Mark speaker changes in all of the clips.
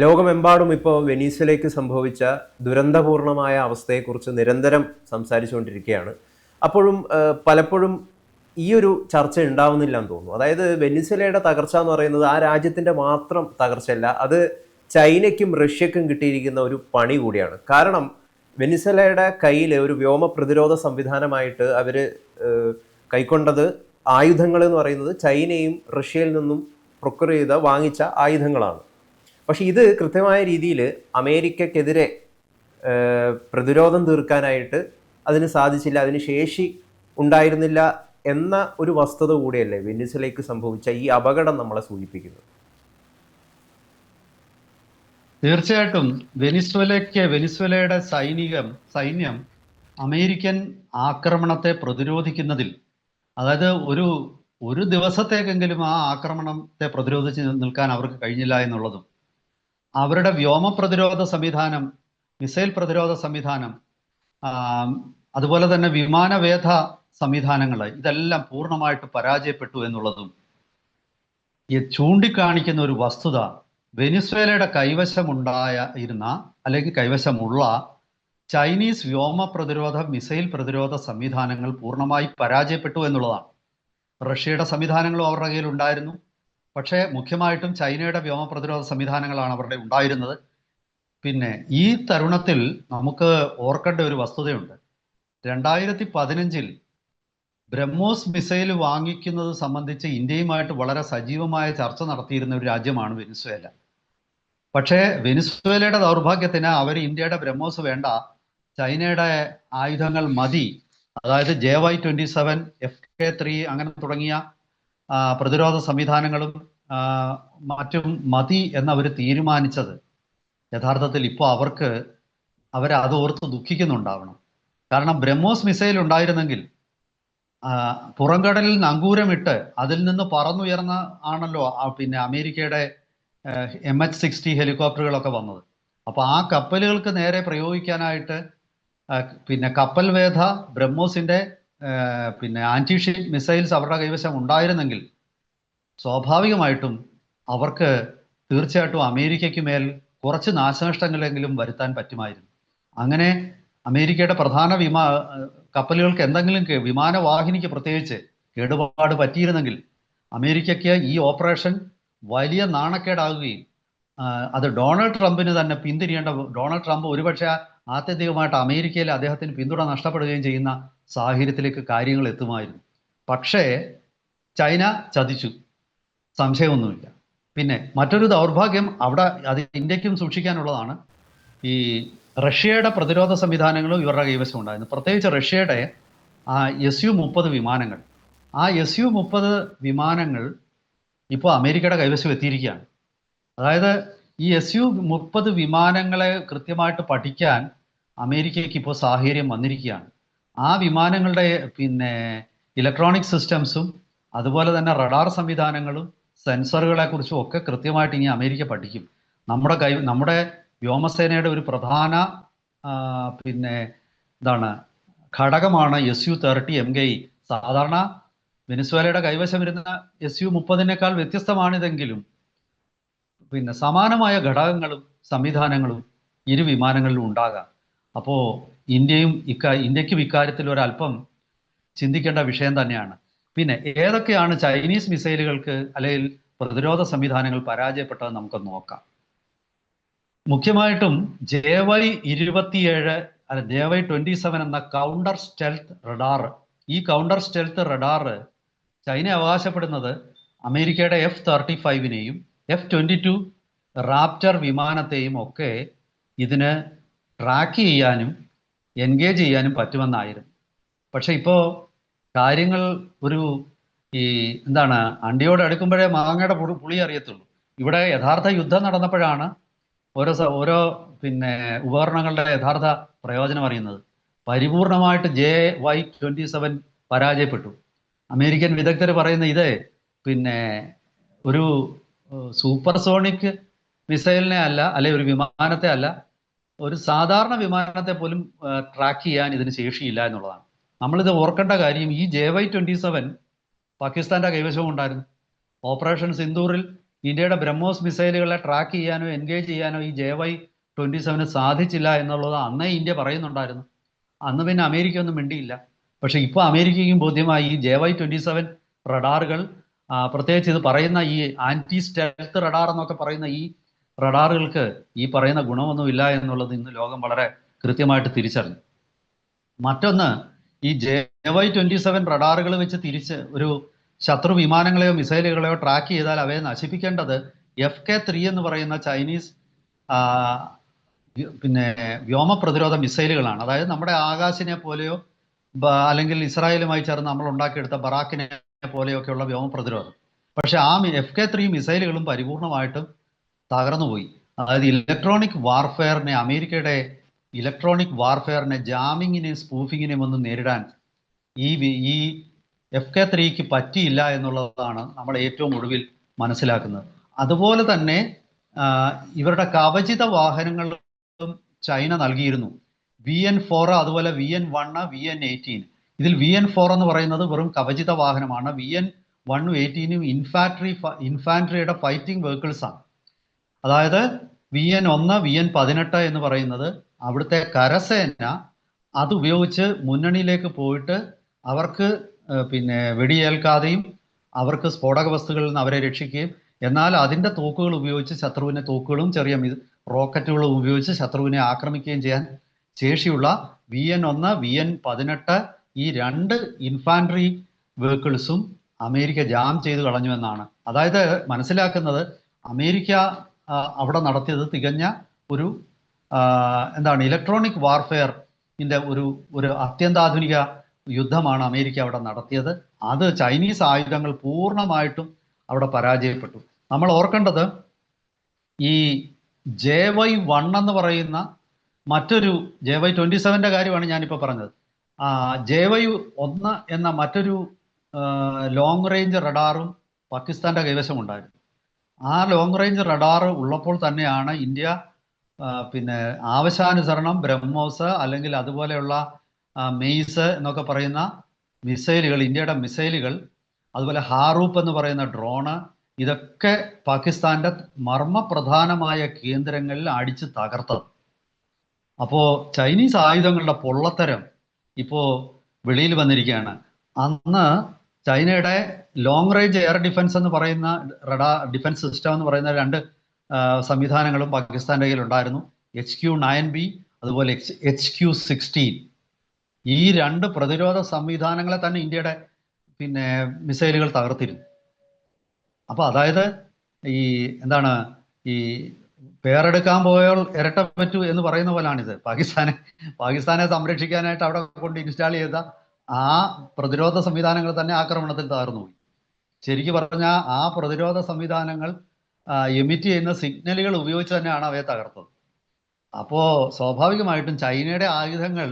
Speaker 1: ലോകമെമ്പാടും ഇപ്പോൾ വെനീസിലേക്ക് സംഭവിച്ച ദുരന്തപൂർണമായ അവസ്ഥയെക്കുറിച്ച് നിരന്തരം സംസാരിച്ചുകൊണ്ടിരിക്കുകയാണ്. അപ്പോഴും പലപ്പോഴും ഈ ഒരു ചർച്ച ഉണ്ടാവുന്നില്ല എന്ന് തോന്നുന്നു. അതായത് വെനീസിലയുടെ തകർച്ച എന്ന് പറയുന്നത് ആ രാജ്യത്തിന്റെ മാത്രം തകർച്ചയല്ല അത് ചൈനയ്ക്കും റഷ്യക്കും കിട്ടിയിരിക്കുന്ന ഒരു പണി കൂടിയാണ്. കാരണം വെനിസലയുടെ കയ്യിൽ ഒരു വ്യോമ പ്രതിരോധ സംവിധാനമായിട്ട് അവർ കൈക്കൊണ്ടത് ആയുധങ്ങൾ എന്ന് പറയുന്നത് ചൈനയും റഷ്യയിൽ നിന്നും പ്രൊക്യൂർ ചെയ്ത വാങ്ങിച്ച ആയുധങ്ങളാണ്. പക്ഷെ ഇത് കൃത്യമായ രീതിയിൽ അമേരിക്കക്കെതിരെ പ്രതിരോധം തീർക്കാനായിട്ട് അതിന് സാധിച്ചില്ല അതിന് ശേഷി ഉണ്ടായിരുന്നില്ല എന്ന ഒരു വസ്തുത കൂടിയല്ലേ വെനിസിലേക്ക് സംഭവിച്ച ഈ അപകടം നമ്മളെ സൂചിപ്പിക്കുന്നത്.
Speaker 2: തീർച്ചയായിട്ടും വെനിസ്വലയ്ക്ക് വെനിസ്വലയുടെ സൈനികം സൈന്യം അമേരിക്കൻ ആക്രമണത്തെ പ്രതിരോധിക്കുന്നതിൽ അതായത് ഒരു ഒരു ദിവസത്തേക്കെങ്കിലും ആ ആക്രമണത്തെ പ്രതിരോധിച്ച് നിൽക്കാൻ അവർക്ക് കഴിഞ്ഞില്ല എന്നുള്ളതും അവരുടെ വ്യോമ പ്രതിരോധ സംവിധാനം മിസൈൽ പ്രതിരോധ സംവിധാനം അതുപോലെ തന്നെ വിമാനവേധ സംവിധാനങ്ങൾ ഇതെല്ലാം പൂർണമായിട്ട് പരാജയപ്പെട്ടു എന്നുള്ളതും ചൂണ്ടിക്കാണിക്കുന്ന ഒരു വസ്തുത വെനിസ്വേലയുടെ കൈവശമുണ്ടായ ഇരുന്ന അല്ലെങ്കിൽ കൈവശമുള്ള ചൈനീസ് വ്യോമ പ്രതിരോധ മിസൈൽ പ്രതിരോധ സംവിധാനങ്ങൾ പൂർണമായി പരാജയപ്പെട്ടു എന്നുള്ളതാണ്. റഷ്യയുടെ സംവിധാനങ്ങളും അവരുടെ കയ്യിൽ ഉണ്ടായിരുന്നു പക്ഷേ മുഖ്യമായിട്ടും ചൈനയുടെ വ്യോമ പ്രതിരോധ സംവിധാനങ്ങളാണ് അവരുടെ ഉണ്ടായിരുന്നത്. പിന്നെ ഈ തരുണത്തിൽ നമുക്ക് ഓർക്കേണ്ട ഒരു വസ്തുതയുണ്ട്. രണ്ടായിരത്തി പതിനഞ്ചിൽ ബ്രഹ്മോസ് മിസൈൽ വാങ്ങിക്കുന്നത് സംബന്ധിച്ച് ഇന്ത്യയുമായിട്ട് വളരെ സജീവമായ ചർച്ച നടത്തിയിരുന്ന ഒരു രാജ്യമാണ് വെനിസ്വേല. പക്ഷേ വെനിസ്വേലയുടെ ദൗർഭാഗ്യത്തിന് അവർ ഇന്ത്യയുടെ ബ്രഹ്മോസ് വേണ്ട ചൈനയുടെ ആയുധങ്ങൾ മതി അതായത് J Y twenty seven F K three അങ്ങനെ തുടങ്ങിയ പ്രതിരോധ സംവിധാനങ്ങളും മറ്റും മതി എന്നവർ തീരുമാനിച്ചത് യഥാർത്ഥത്തിൽ ഇപ്പോൾ അവർക്ക് അവർ അത് ഓർത്ത് ദുഃഖിക്കുന്നുണ്ടാവണം. കാരണം ബ്രഹ്മോസ് മിസൈൽ ഉണ്ടായിരുന്നെങ്കിൽ പുറംകടലിൽ നങ്കൂരമിട്ട് അതിൽ നിന്ന് പറന്നുയർന്ന ആണല്ലോ പിന്നെ അമേരിക്കയുടെ എം എച്ച് സിക്സ്റ്റി ഹെലികോപ്റ്ററുകളൊക്കെ വന്നത്. അപ്പോൾ ആ കപ്പലുകൾക്ക് നേരെ പ്രയോഗിക്കാനായിട്ട് പിന്നെ കപ്പൽ വേധ ബ്രഹ്മോസിന്റെ പിന്നെ ആന്റി ഷിപ്പ് മിസൈൽസ് അവരുടെ കൈവശം ഉണ്ടായിരുന്നെങ്കിൽ സ്വാഭാവികമായിട്ടും അവർക്ക് തീർച്ചയായിട്ടും അമേരിക്കയ്ക്ക് മേൽ കുറച്ച് നാശനഷ്ടങ്ങളെങ്കിലും വരുത്താൻ പറ്റുമായിരുന്നു. അങ്ങനെ അമേരിക്കയുടെ പ്രധാന വിമാ കപ്പലുകൾക്ക് എന്തെങ്കിലും വിമാനവാഹിനിക്ക് പ്രത്യേകിച്ച് കേടുപാട് പറ്റിയിരുന്നെങ്കിൽ അമേരിക്കയ്ക്ക് ഈ ഓപ്പറേഷൻ വലിയ നാണക്കേടാകുകയും അത് ഡൊണാൾഡ് ട്രംപിന് തന്നെ പിന്തിരിയേണ്ട ഡൊണാൾഡ് ട്രംപ് ഒരുപക്ഷെ ആത്യന്തികമായിട്ട് അമേരിക്കയിൽ അദ്ദേഹത്തിന് പിന്തുണ നഷ്ടപ്പെടുകയും ചെയ്യുന്ന സാഹചര്യത്തിലേക്ക് കാര്യങ്ങൾ എത്തുമായിരുന്നു. പക്ഷേ ചൈന ചതിച്ചു. സംശയമൊന്നുമില്ല. പിന്നെ മറ്റൊരു ദൗർഭാഗ്യം അവിടെ അത് ഇന്ത്യക്കും സൂക്ഷിക്കാനുള്ളതാണ്. ഈ റഷ്യയുടെ പ്രതിരോധ സംവിധാനങ്ങളും ഇവരുടെ കൈവശം ഉണ്ടായിരുന്നു. പ്രത്യേകിച്ച് റഷ്യയുടെ ആ എസ് യു മുപ്പത് വിമാനങ്ങൾ. ആ എസ് യു മുപ്പത് വിമാനങ്ങൾ ഇപ്പോൾ അമേരിക്കയുടെ കൈവശം എത്തിയിരിക്കുകയാണ്. അതായത് ഈ എസ് യു മുപ്പത് വിമാനങ്ങളെ കൃത്യമായിട്ട് പഠിക്കാൻ അമേരിക്കയ്ക്ക് ഇപ്പോൾ സാഹചര്യം വന്നിരിക്കുകയാണ്. ആ വിമാനങ്ങളുടെ പിന്നെ ഇലക്ട്രോണിക് സിസ്റ്റംസും അതുപോലെ തന്നെ റഡാർ സംവിധാനങ്ങളും സെൻസറുകളെ കുറിച്ചും ഒക്കെ കൃത്യമായിട്ട് ഇനി അമേരിക്ക പഠിക്കും. നമ്മുടെ കൈ നമ്മുടെ വ്യോമസേനയുടെ ഒരു പ്രധാന പിന്നെ എന്താണ് ഘടകമാണ് S U thirty M K സാധാരണ വെനിസ്വേലയുടെ കൈവശം വരുന്ന എസ് യു മുപ്പതിനേക്കാൾ വ്യത്യസ്തമാണിതെങ്കിലും പിന്നെ സമാനമായ ഘടകങ്ങളും സംവിധാനങ്ങളും ഇരു വിമാനങ്ങളിലും ഉണ്ടാകാം. അപ്പോൾ ഇന്ത്യയും ഇക്ക ഇന്ത്യക്കും ഇക്കാര്യത്തിൽ ഒരല്പം ചിന്തിക്കേണ്ട വിഷയം തന്നെയാണ്. പിന്നെ ഏതൊക്കെയാണ് ചൈനീസ് മിസൈലുകൾക്ക് അല്ലെങ്കിൽ പ്രതിരോധ സംവിധാനങ്ങൾ പരാജയപ്പെട്ടതെന്ന് നമുക്ക് നോക്കാം. മുഖ്യമായിട്ടും ജെ വൈ ഇരുപത്തിയേഴ് അല്ല ജെ വൈ ട്വന്റി സെവൻ എന്ന കൗണ്ടർ സ്റ്റെൽത്ത് റഡാർ ഈ കൗണ്ടർ സ്റ്റെൽത്ത് റഡാർ ചൈന അവകാശപ്പെടുന്നത് അമേരിക്കയുടെ എഫ് തേർട്ടി ഫൈവിനെയും എഫ് ട്വന്റി ടു റാപ്റ്റർ വിമാനത്തെയും ഒക്കെ ഇതിന് ട്രാക്ക് ചെയ്യാനും എൻഗേജ് ചെയ്യാനും പറ്റുമെന്നായിരുന്നു. പക്ഷെ ഇപ്പോൾ കാര്യങ്ങൾ ഒരു ഈ എന്താണ് അണ്ടിയോട് അടുക്കുമ്പോഴേ മാങ്ങയുടെ പുളി അറിയത്തുള്ളൂ. ഇവിടെ യഥാർത്ഥ യുദ്ധം നടന്നപ്പോഴാണ് ഓരോ ഓരോ പിന്നെ ഉപകരണങ്ങളുടെ യഥാർത്ഥ പ്രയോജനം അറിയുന്നത്. പരിപൂർണമായിട്ട് ജെ വൈ ട്വന്റി സെവൻ പരാജയപ്പെട്ടു. അമേരിക്കൻ വിദഗ്ധർ പറയുന്ന ഇത് പിന്നെ ഒരു സൂപ്പർ സോണിക് മിസൈലിനെ അല്ല അല്ലെ ഒരു വിമാനത്തെ അല്ല ഒരു സാധാരണ വിമാനത്തെ പോലും ട്രാക്ക് ചെയ്യാൻ ഇതിന് ശേഷിയില്ല എന്നുള്ളതാണ്. നമ്മളിത് ഓർക്കേണ്ട കാര്യം ഈ ജെ വൈ ട്വന്റി സെവൻ പാകിസ്ഥാന്റെ കൈവശവും ഉണ്ടായിരുന്നു ഓപ്പറേഷൻ സിന്ദൂറിൽ ഇന്ത്യയുടെ ബ്രഹ്മോസ് മിസൈലുകളെ ട്രാക്ക് ചെയ്യാനോ എൻഗേജ് ചെയ്യാനോ ഈ ജെ വൈ ട്വന്റി സെവന് സാധിച്ചില്ല എന്നുള്ളത് അന്നേ ഇന്ത്യ പറയുന്നുണ്ടായിരുന്നു. അന്ന് പിന്നെ അമേരിക്ക ഒന്നും മിണ്ടിയില്ല. പക്ഷെ ഇപ്പോൾ അമേരിക്കയ്ക്കും ബോധ്യമായി ഈ ജെ വൈ ട്വന്റി സെവൻ റഡാറുകൾ പ്രത്യേകിച്ച് ഇത് പറയുന്ന ഈ ആന്റി സ്റ്റെൽത്ത് റഡാർ എന്നൊക്കെ പറയുന്ന ഈ റഡാറുകൾക്ക് ഈ പറയുന്ന ഗുണമൊന്നുമില്ല എന്നുള്ളത് ഇന്ന് ലോകം വളരെ കൃത്യമായിട്ട് തിരിച്ചറിഞ്ഞു. മറ്റൊന്ന് ഈ ജെ വൈ ട്വന്റി സെവൻ റഡാറുകൾ വെച്ച് തിരിച്ച് ഒരു ശത്രു വിമാനങ്ങളെയോ മിസൈലുകളെയോ ട്രാക്ക് ചെയ്താൽ അവയെ നശിപ്പിക്കേണ്ടത് എഫ് കെ ത്രീ എന്ന് പറയുന്ന ചൈനീസ് പിന്നെ വ്യോമ പ്രതിരോധ മിസൈലുകളാണ്. അതായത് നമ്മുടെ ആകാശിനെ പോലെയോ അല്ലെങ്കിൽ ഇസ്രായേലുമായി ചേർന്ന് നമ്മൾ ഉണ്ടാക്കിയെടുത്ത ബറാക്കിനെ പോലെയൊക്കെയുള്ള വ്യോമ പ്രതിരോധം. പക്ഷെ ആ എഫ് കെ ത്രീ മിസൈലുകളും പരിപൂർണമായിട്ടും തകർന്നുപോയി. അതായത് ഇലക്ട്രോണിക് വാർഫെയറിനെ അമേരിക്കയുടെ ഇലക്ട്രോണിക് വാർഫെയറിനെ ജാമിങ്ങിനെയും സ്പൂഫിങ്ങിനെയും ഒന്നും നേരിടാൻ ഈ ഈ എഫ് കെ ത്രീക്ക് പറ്റിയില്ല എന്നുള്ളതാണ് നമ്മൾ ഏറ്റവും ഒടുവിൽ മനസ്സിലാക്കുന്നത്. അതുപോലെ തന്നെ ഇവരുടെ കവചിത വാഹനങ്ങളും ചൈന നൽകിയിരുന്നു. വി എൻ ഫോർ അതുപോലെ V N one V N eighteen ഇതിൽ വി എൻ ഫോർ എന്ന് പറയുന്നത് വെറും കവചിത വാഹനമാണ്. വി എൻ വണ്ണും എയ്റ്റീനും ഇൻഫാൻട്രി ഇൻഫാൻട്രിയുടെ ഫൈറ്റിംഗ് വെഹിക്കിൾസ് ആണ് അതായത് വി എൻ ഒന്ന് വി എൻ പതിനെട്ട് എന്ന് പറയുന്നത് അവിടുത്തെ കരസേന അത് ഉപയോഗിച്ച് മുന്നണിയിലേക്ക് പോയിട്ട് അവർക്ക് പിന്നെ വെടിയേൽക്കാതെയും അവർക്ക് സ്ഫോടക വസ്തുക്കളിൽ നിന്ന് അവരെ രക്ഷിക്കുകയും എന്നാൽ അതിന്റെ തോക്കുകൾ ഉപയോഗിച്ച് ശത്രുവിനെ തോക്കുകളും ചെറിയ റോക്കറ്റുകളും ഉപയോഗിച്ച് ശത്രുവിനെ ആക്രമിക്കുകയും ചെയ്യാൻ ശേഷിയുള്ള വി എൻ ഒന്ന് വി എൻ പതിനെട്ട് ഈ രണ്ട് ഇൻഫാൻട്രി വെഹിക്കിൾസും അമേരിക്ക ജാം ചെയ്ത് കളഞ്ഞു എന്നാണ്. അതായത് മനസ്സിലാക്കുന്നത് അമേരിക്ക അവിടെ നടത്തിയത് തികഞ്ഞ ഒരു എന്താണ് ഇലക്ട്രോണിക് വാർഫെയർ വാർഫെയറിന്റെ ഒരു ഒരു അത്യന്താധുനിക യുദ്ധമാണ് അമേരിക്ക അവിടെ നടത്തിയത്. അത് ചൈനീസ് ആയുധങ്ങൾ പൂർണമായിട്ടും അവിടെ പരാജയപ്പെട്ടു. നമ്മൾ ഓർക്കേണ്ടത് ഈ ജെ വൈ വൺ എന്ന് പറയുന്ന മറ്റൊരു ജെ വൈ ട്വന്റി സെവന്റെ കാര്യമാണ് ഞാനിപ്പോൾ പറഞ്ഞത്. ജെ വൈ ഒന്ന് എന്ന മറ്റൊരു ലോങ് റേഞ്ച് റഡാറും പാകിസ്ഥാന്റെ കൈവശം ഉണ്ടായിരുന്നു ആ ലോങ് റേഞ്ച് റഡാർ ഉള്ളപ്പോൾ തന്നെയാണ് ഇന്ത്യ പിന്നെ ആവശ്യാനുസരണം ബ്രഹ്മോസ് അല്ലെങ്കിൽ അതുപോലെയുള്ള മെയ്സ് എന്നൊക്കെ പറയുന്ന മിസൈലുകൾ ഇന്ത്യയുടെ മിസൈലുകൾ അതുപോലെ ഹാറൂപ്പ് എന്ന് പറയുന്ന ഡ്രോണ് ഇതൊക്കെ പാകിസ്ഥാന്റെ മർമ്മപ്രധാനമായ കേന്ദ്രങ്ങളിൽ അടിച്ച് തകർത്തത്. അപ്പോ ചൈനീസ് ആയുധങ്ങളുടെ പൊള്ളത്തരം ഇപ്പോ വെളിയിൽ വന്നിരിക്കുകയാണ്. അന്ന് ചൈനയുടെ ലോങ് റേഞ്ച് എയർ ഡിഫൻസ് എന്ന് പറയുന്ന റഡാ ഡിഫൻസ് സിസ്റ്റം എന്ന് പറയുന്ന രണ്ട് സംവിധാനങ്ങളും പാകിസ്ഥാന്റെ കയ്യിൽ ഉണ്ടായിരുന്നു. എച്ച് ക്യു നയൻ ബി അതുപോലെ എച്ച് എച്ച് ക്യു സിക്സ്റ്റീൻ ഈ രണ്ട് പ്രതിരോധ സംവിധാനങ്ങളെ തന്നെ ഇന്ത്യയുടെ പിന്നെ മിസൈലുകൾ തകർത്തിരുന്നു. അപ്പൊ അതായത് ഈ എന്താണ് ഈ പേരെടുക്കാൻ പോയാൽ ഇരട്ട പറ്റൂ എന്ന് പറയുന്ന പോലാണിത്. പാകിസ്ഥാനെ പാകിസ്ഥാനെ സംരക്ഷിക്കാനായിട്ട് അവിടെ കൊണ്ട് ഇൻസ്റ്റാൾ ചെയ്ത ആ പ്രതിരോധ സംവിധാനങ്ങൾ തന്നെ ആക്രമണത്തിൽ തകർന്നുപോയി ശരിക്കും പറഞ്ഞാൽ ആ പ്രതിരോധ സംവിധാനങ്ങൾ എമിറ്റ് ചെയ്യുന്ന സിഗ്നലുകൾ ഉപയോഗിച്ച് തന്നെയാണ് അവയെ തകർത്തത്. അപ്പോൾ സ്വാഭാവികമായിട്ടും ചൈനയുടെ ആയുധങ്ങൾ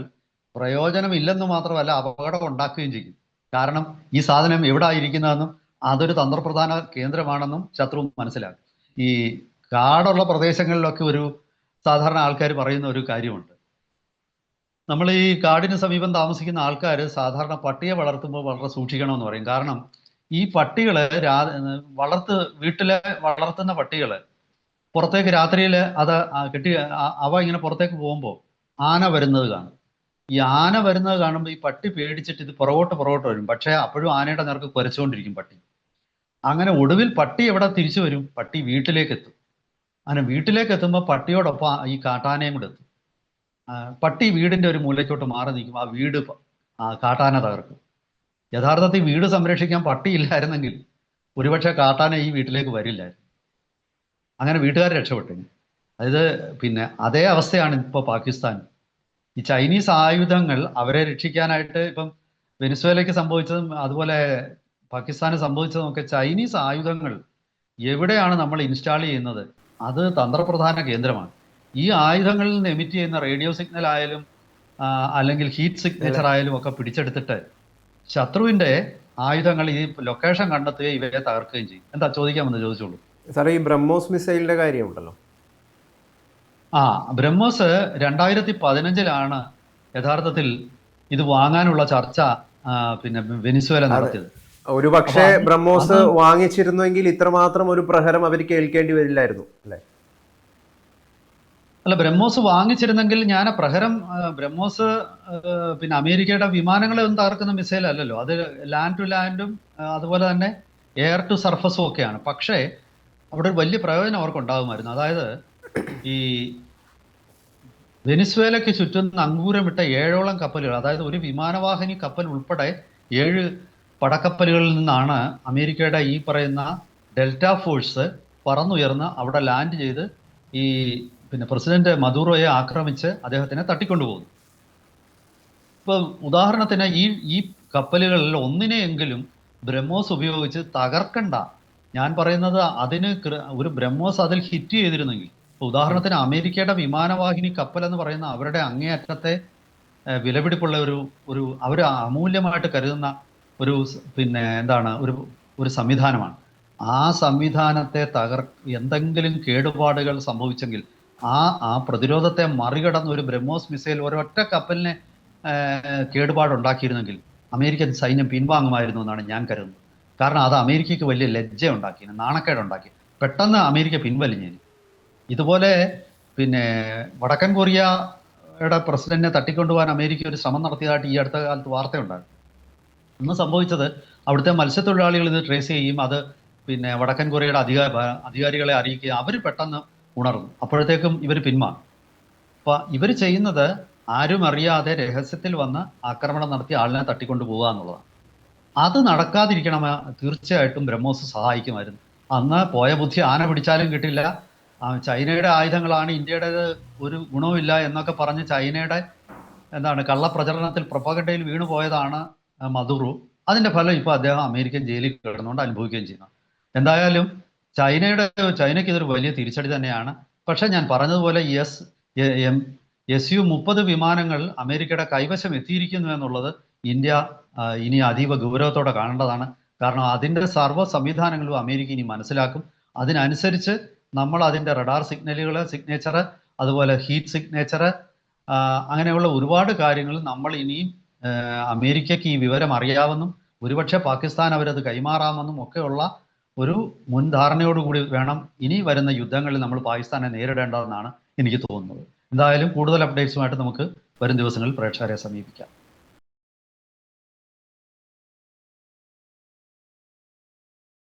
Speaker 2: പ്രയോജനമില്ലെന്ന് മാത്രമല്ല അപകടം ഉണ്ടാക്കുകയും ചെയ്യും. കാരണം ഈ സാധനം എവിടെ ആയിരിക്കുന്നതെന്നും അതൊരു തന്ത്രപ്രധാന കേന്ദ്രമാണെന്നും ശത്രു മനസ്സിലാക്കും. ഈ കാടുള്ള പ്രദേശങ്ങളിലൊക്കെ ഒരു സാധാരണ ആൾക്കാർ പറയുന്ന ഒരു കാര്യമുണ്ട്. നമ്മൾ ഈ കാടിന് സമീപം താമസിക്കുന്ന ആൾക്കാർ സാധാരണ പട്ടിയെ വളർത്തുമ്പോൾ വളരെ സൂക്ഷിക്കണമെന്ന് പറയും. കാരണം ഈ പട്ടികൾ വളർത്ത് വീട്ടിലെ വളർത്തുന്ന പട്ടികൾ പുറത്തേക്ക് രാത്രിയിൽ അത് കെട്ടി അവ ഇങ്ങനെ പുറത്തേക്ക് പോകുമ്പോൾ ആന വരുന്നത് കാണും. ഈ ആന വരുന്നത് കാണുമ്പോൾ ഈ പട്ടി പേടിച്ചിട്ട് ഇത് പുറകോട്ട് പുറകോട്ട് വരും. പക്ഷേ അപ്പോഴും ആനയുടെ നേർക്ക് കുരച്ചുകൊണ്ടിരിക്കും പട്ടി. അങ്ങനെ ഒടുവിൽ പട്ടി എവിടെ തിരിച്ചു വരും? പട്ടി വീട്ടിലേക്ക് എത്തും. അങ്ങനെ വീട്ടിലേക്ക് എത്തുമ്പോൾ പട്ടിയോടൊപ്പം ഈ കാട്ടാനയും കൂടെ എത്തും. പട്ടി വീടിന്റെ ഒരു മൂലയ്ക്കോട്ട് മാറി നിൽക്കും. ആ വീട് കാട്ടാന തകർക്കും. യഥാർത്ഥത്തിൽ വീട് സംരക്ഷിക്കാൻ പട്ടിയില്ലായിരുന്നെങ്കിൽ ഒരുപക്ഷെ കാട്ടാന ഈ വീട്ടിലേക്ക് വരില്ലായിരുന്നു. അങ്ങനെ വീട്ടുകാർ രക്ഷപ്പെട്ടു. അതായത് പിന്നെ അതേ അവസ്ഥയാണ് ഇപ്പോൾ പാകിസ്ഥാൻ. ഈ ചൈനീസ് ആയുധങ്ങൾ അവരെ രക്ഷിക്കാനായിട്ട് ഇപ്പം വെനിസ്വേലയ്ക്ക് സംഭവിച്ചതും അതുപോലെ പാകിസ്ഥാന് സംഭവിച്ചതും ഒക്കെ ചൈനീസ് ആയുധങ്ങൾ എവിടെയാണ് നമ്മൾ ഇൻസ്റ്റാൾ ചെയ്യുന്നത്? അത് തന്ത്രപ്രധാന കേന്ദ്രമാണ്. ഈ ആയുധങ്ങളിൽ നിന്ന് എമിറ്റ് ചെയ്യുന്ന റേഡിയോ സിഗ്നൽ ആയാലും അല്ലെങ്കിൽ ഹീറ്റ് സിഗ്നേച്ചർ ആയാലും ഒക്കെ പിടിച്ചെടുത്തിട്ട് ശത്രുവിന്റെ ആയുധങ്ങൾ ഈ ലൊക്കേഷൻ കണ്ടെത്തുകയും ഇവരെ തകർക്കുകയും ചെയ്യും. എന്താ ചോദിക്കാമെന്ന് ചോദിച്ചോളൂ.
Speaker 1: സാറേ ഈ ബ്രഹ്മോസ് മിസൈലിന്റെ കാര്യമുണ്ടല്ലോ
Speaker 2: ആ ബ്രഹ്മോസ് രണ്ടായിരത്തി പതിനഞ്ചിലാണ് യഥാർത്ഥത്തിൽ ഇത് വാങ്ങാനുള്ള ചർച്ച പിന്നെ വെനിസ്വേല നടത്തിയത്.
Speaker 1: ഒരു പക്ഷേ ബ്രഹ്മോസ് വാങ്ങിച്ചിരുന്നെങ്കിൽ ഇത്രമാത്രം ഒരു പ്രഹരം അവർ ഏൽക്കേണ്ടി വരില്ലായിരുന്നു അല്ലെ?
Speaker 2: അല്ല ബ്രഹ്മോസ് വാങ്ങിച്ചിരുന്നെങ്കിൽ ഞാൻ പ്രഹരം ബ്രഹ്മോസ് പിന്നെ അമേരിക്കയുടെ വിമാനങ്ങളെ ഒന്നും തകർക്കുന്ന മിസൈൽ അല്ലല്ലോ. അത് ലാൻഡ് ടു ലാൻഡും അതുപോലെ തന്നെ എയർ ടു സർഫസും ഒക്കെയാണ്. പക്ഷേ അവിടെ ഒരു വലിയ പ്രയോജനം അവർക്ക് ഉണ്ടാകുമായിരുന്നു അതായത് ഈ വെനിസ്വേലയ്ക്ക് ചുറ്റും അങ്കൂരമിട്ട ഏഴോളം കപ്പലുകൾ അതായത് ഒരു വിമാനവാഹിനി കപ്പൽ ഉൾപ്പെടെ ഏഴ് പടക്കപ്പലുകളിൽ നിന്നാണ് അമേരിക്കയുടെ ഈ പറയുന്ന ഡെൽറ്റ ഫോഴ്സ് പറന്നുയർന്ന് അവിടെ ലാൻഡ് ചെയ്ത് ഈ പിന്നെ പ്രസിഡന്റ് മദൂറോയെ ആക്രമിച്ച് അദ്ദേഹത്തിനെ തട്ടിക്കൊണ്ടുപോകുന്നു. ഇപ്പൊ ഉദാഹരണത്തിന് ഈ ഈ കപ്പലുകളിൽ ഒന്നിനെയെങ്കിലും ബ്രഹ്മോസ് ഉപയോഗിച്ച് തകർക്കണ്ട. ഞാൻ പറയുന്നത് അതിന് ഒരു ബ്രഹ്മോസ് അതിൽ ഹിറ്റ് ചെയ്തിരുന്നെങ്കിൽ. ഉദാഹരണത്തിന് അമേരിക്കയുടെ വിമാനവാഹിനി കപ്പൽ എന്ന് പറയുന്ന അവരുടെ അങ്ങേയറ്റത്തെ വിലപിടിപ്പുള്ള ഒരു ഒരു അവർ അമൂല്യമായിട്ട് കരുതുന്ന ഒരു പിന്നെ എന്താണ് ഒരു ഒരു സംവിധാനമാണ്. ആ സംവിധാനത്തെ തകർ എന്തെങ്കിലും കേടുപാടുകൾ സംഭവിച്ചെങ്കിൽ ആ ആ പ്രതിരോധത്തെ മറികടന്ന് ഒരു ബ്രഹ്മോസ് മിസൈൽ ഒരൊറ്റ കപ്പലിനെ കേടുപാടുണ്ടാക്കിയിരുന്നെങ്കിൽ അമേരിക്കൻ സൈന്യം പിൻവാങ്ങുമായിരുന്നു എന്നാണ് ഞാൻ കരുതുന്നത്. കാരണം അത് അമേരിക്കയ്ക്ക് വലിയ ലജ്ജ ഉണ്ടാക്കി നാണക്കേടുണ്ടാക്കി. പെട്ടെന്ന് അമേരിക്ക പിൻവലിഞ്ഞേന് ഇതുപോലെ പിന്നെ വടക്കൻ കൊറിയയുടെ പ്രസിഡന്റിനെ തട്ടിക്കൊണ്ടുപോകാൻ അമേരിക്ക ഒരു ശ്രമം നടത്തിയതായിട്ട് ഈ അടുത്ത കാലത്ത് വാർത്തയുണ്ടായിരുന്നു ഇന്ന് സംഭവിച്ചത് അവിടുത്തെ മത്സ്യത്തൊഴിലാളികൾ ഇത് ട്രേസ് ചെയ്യും. അത് പിന്നെ വടക്കൻ കൊറിയയുടെ അധികാര അധികാരികളെ അറിയിക്കുക അവർ പെട്ടെന്ന് ഉണർന്നു. അപ്പോഴത്തേക്കും ഇവർ പിന്മാറും അപ്പൊ ഇവർ ചെയ്യുന്നത് ആരും അറിയാതെ രഹസ്യത്തിൽ വന്ന് ആക്രമണം നടത്തി ആളിനെ തട്ടിക്കൊണ്ടു പോവുക എന്നുള്ളതാണ്. അത് നടക്കാതിരിക്കണം തീർച്ചയായിട്ടും ബ്രഹ്മോസ് സഹായിക്കുമായിരുന്നു. അന്ന് പോയ ബുദ്ധി ആന പിടിച്ചാലും കിട്ടില്ല. ചൈനയുടെ ആയുധങ്ങളാണ് ഇന്ത്യയുടേത് ഒരു ഗുണവുമില്ല എന്നൊക്കെ പറഞ്ഞ് ചൈനയുടെ എന്താണ് കള്ളപ്രചരണത്തിൽ പ്രൊപ്പഗണ്ടയിൽ വീണു പോയതാണ് മധുറു. അതിന്റെ ഫലം ഇപ്പോൾ അദ്ദേഹം അമേരിക്കൻ ജയിലിൽ കിടന്നുകൊണ്ട് അനുഭവിക്കുകയും ചെയ്യുന്നു. എന്തായാലും ചൈനയുടെ ചൈനയ്ക്ക് ഇതൊരു വലിയ തിരിച്ചടി തന്നെയാണ്. പക്ഷെ ഞാൻ പറഞ്ഞതുപോലെ എസ് എം എസ് യു മുപ്പത് വിമാനങ്ങൾ അമേരിക്കയുടെ കൈവശം എത്തിയിരിക്കുന്നു എന്നുള്ളത് ഇന്ത്യ ഇനി അതീവ ഗൗരവത്തോടെ കാണേണ്ടതാണ്. കാരണം അതിന്റെ സർവ സംവിധാനങ്ങളും അമേരിക്ക ഇനി മനസ്സിലാക്കും. അതിനനുസരിച്ച് നമ്മൾ അതിന്റെ റഡാർ സിഗ്നലുകൾ സിഗ്നേച്ചർ അതുപോലെ ഹീറ്റ് സിഗ്നേച്ചർ അങ്ങനെയുള്ള ഒരുപാട് കാര്യങ്ങൾ നമ്മൾ ഇനിയും അമേരിക്കയ്ക്ക് ഈ വിവരം അറിയാമെന്നും ഒരുപക്ഷെ പാകിസ്ഥാൻ അവരത് കൈമാറാമെന്നും ഒക്കെയുള്ള ഒരു മുൻധാരണയോടുകൂടി വേണം ഇനി വരുന്ന യുദ്ധങ്ങളിൽ നമ്മൾ പാകിസ്ഥാനെ നേരിടേണ്ടതെന്നാണ് എനിക്ക് തോന്നുന്നത്. എന്തായാലും കൂടുതൽ അപ്ഡേറ്റ്സുമായിട്ട് നമുക്ക് വരും ദിവസങ്ങളിൽ പ്രേക്ഷകരെ സമീപിക്കാം.